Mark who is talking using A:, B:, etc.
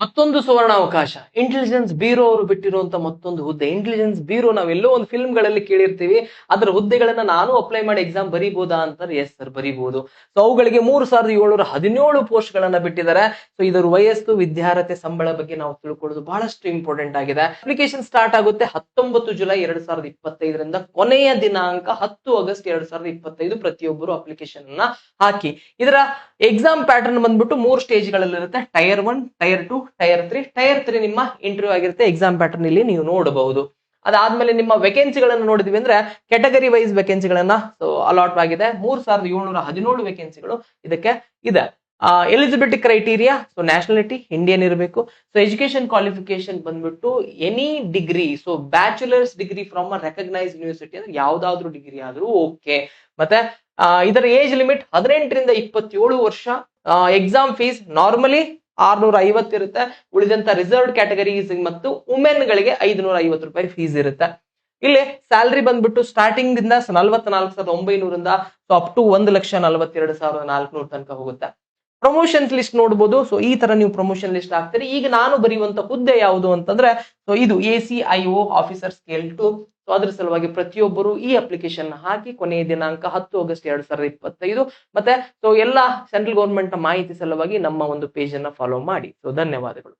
A: ಮತ್ತೊಂದು ಸುವರ್ಣ ಅವಕಾಶ intelligence bureau ಅವರು ಬಿಟ್ಟಿರುವಂತ ಮತ್ತೊಂದು ಹುದ್ದೆ. ಇಂಟೆಲಿಜೆನ್ಸ್ ಬ್ಯೂರೋ ನಾವೆಲ್ಲೋ ಒಂದು ಫಿಲ್ಮ್ಗಳಲ್ಲಿ ಕೇಳಿರ್ತೀವಿ. ಅದರ ಹುದ್ದೆಗಳನ್ನ ನಾನು ಅಪ್ಲೈ ಮಾಡಿ ಎಕ್ಸಾಮ್ ಬರೀಬಹುದಾ ಅಂತಾರೆ? ಎಸ್ ಸರ್ ಬರೀಬಹುದು ಸೊ ಅವುಗಳಿಗೆ ಮೂರು ಸಾವಿರದ ಏಳುನೂರ ಹದಿನೇಳು ಪೋಸ್ಟ್ ಗಳನ್ನ ಬಿಟ್ಟಿದ್ದಾರೆ. ಸೊ ಇದರ ವಯಸ್ಸು, ವಿದ್ಯಾರ್ಹತೆ, ಸಂಬಳ ಬಗ್ಗೆ ನಾವು ತಿಳ್ಕೊಳ್ಳೋದು ಬಹಳಷ್ಟು ಇಂಪಾರ್ಟೆಂಟ್ ಆಗಿದೆ. ಅಪ್ಲಿಕೇಶನ್ ಸ್ಟಾರ್ಟ್ ಆಗುತ್ತೆ ಹತ್ತೊಂಬತ್ತು ಜುಲೈ ಎರಡ್ ಸಾವಿರದ ಇಪ್ಪತ್ತೈದರಿಂದ ಕೊನೆಯ ದಿನಾಂಕ ಹತ್ತು ಆಗಸ್ಟ್ ಎರಡ್ ಸಾವಿರದ ಇಪ್ಪತ್ತೈದು ಪ್ರತಿಯೊಬ್ಬರು ಅಪ್ಲಿಕೇಶನ್ ಅನ್ನ ಹಾಕಿ. ಇದರ ಎಕ್ಸಾಮ್ ಪ್ಯಾಟರ್ನ್ ಬಂದ್ಬಿಟ್ಟು ಮೂರು stage ಗಳಲ್ಲಿರುತ್ತೆ. Tier one tier two tier three tier three ನಿಮ್ಮ ಇಂಟರ್ವ್ಯೂ ಆಗಿರುತ್ತೆ ಎಕ್ಸಾಮ್ ಪ್ಯಾಟರ್ನ್ ಇಲ್ಲಿ ನೀವು ನೋಡಬಹುದು. ಅದಾದ್ಮೇಲೆ ನಿಮ್ಮ ವೇಕೆನ್ಸಿಗಳನ್ನು ನೋಡಿದ್ವಿ ಅಂದ್ರೆ ಕೆಟಗರಿ ವೈಸ್ ವೇಕೆನ್ಸಿಗಳನ್ನ ಅಲಾಟ್ ಆಗಿದೆ. ಮೂರ್ ಸಾವಿರದ ಏಳ್ನೂರ ಹದಿನೇಳು ವೇಕೆನ್ಸಿಗಳು ಇದಕ್ಕೆ ಇದೆ. Eligibility criteria so nationality Indian ಇರಬೇಕು. ಸೊ ಎಜುಕೇಶನ್ ಕ್ವಾಲಿಫಿಕೇಶನ್ ಬಂದ್ಬಿಟ್ಟು any degree so bachelors degree from a recognise university ಅಂದ್ರೆ ಯಾವ್ದಾದ್ರು ಡಿಗ್ರಿ ಆದ್ರೂ ಓಕೆ ಮತ್ತೆ ಇದರ ಏಜ್ ಲಿಮಿಟ್ ಹದಿನೆಂಟರಿಂದ ಇಪ್ಪತ್ತೇಳು ವರ್ಷ ಎಕ್ಸಾಮ್ ಫೀಸ್ ನಾರ್ಮಲಿ ಆರ್ನೂರ ಐವತ್ತು ಇರುತ್ತೆ. ಉಳಿದಂತ ರಿಸರ್ವ್ಡ್ ಕ್ಯಾಟಗರೀಸ್ ಮತ್ತು ವುಮೆನ್ ಗಳಿಗೆ ಐದುನೂರ ಐವತ್ತು ರೂಪಾಯಿ ಫೀಸ್ ಇರುತ್ತೆ. ಇಲ್ಲಿ ಸ್ಯಾಲರಿ ಬಂದ್ಬಿಟ್ಟು ಸ್ಟಾರ್ಟಿಂಗ್ ದಿಂದ ನಲ್ವತ್ನಾಲ್ಕು ಸಾವಿರದ ಒಂಬೈನೂರಿಂದ ಅಪ್ ಟು ಒಂದು ಲಕ್ಷ ನಲವತ್ತೆರಡು ಸಾವಿರದ ನಾಲ್ಕುನೂರು ತನಕ ಹೋಗುತ್ತೆ. ಪ್ರಮೋಷನ್ಸ್ ಲಿಸ್ಟ್ ನೋಡಬಹುದು ಸೊ ಈ ತರ ನೀವು ಪ್ರಮೋಷನ್ ಲಿಸ್ಟ್ ಹಾಕ್ತೀರಿ. ಈಗ ನಾನು ಬರೆಯುವಂತ ಹುದ್ದೆ ಯಾವುದು ಅಂತಂದ್ರೆ ಸೊ ಇದು A C I O officer scale two so ಅದ್ರ ಸಲುವಾಗಿ ಪ್ರತಿಯೊಬ್ಬರು ಈ ಅಪ್ಲಿಕೇಶನ್ ಹಾಕಿ ಕೊನೆಯ ದಿನಾಂಕ ಹತ್ತು ಆಗಸ್ಟ್ ಎರಡ್ ಸಾವಿರದ ಇಪ್ಪತ್ತೈದು. ಮತ್ತೆ ಸೊ ಎಲ್ಲ ಸೆಂಟ್ರಲ್ ಗೌರ್ಮೆಂಟ್ ಮಾಹಿತಿ ಸಲುವಾಗಿ ನಮ್ಮ ಒಂದು ಪೇಜ್ ಅನ್ನ ಫಾಲೋ ಮಾಡಿ. ಸೊ ಧನ್ಯವಾದಗಳು.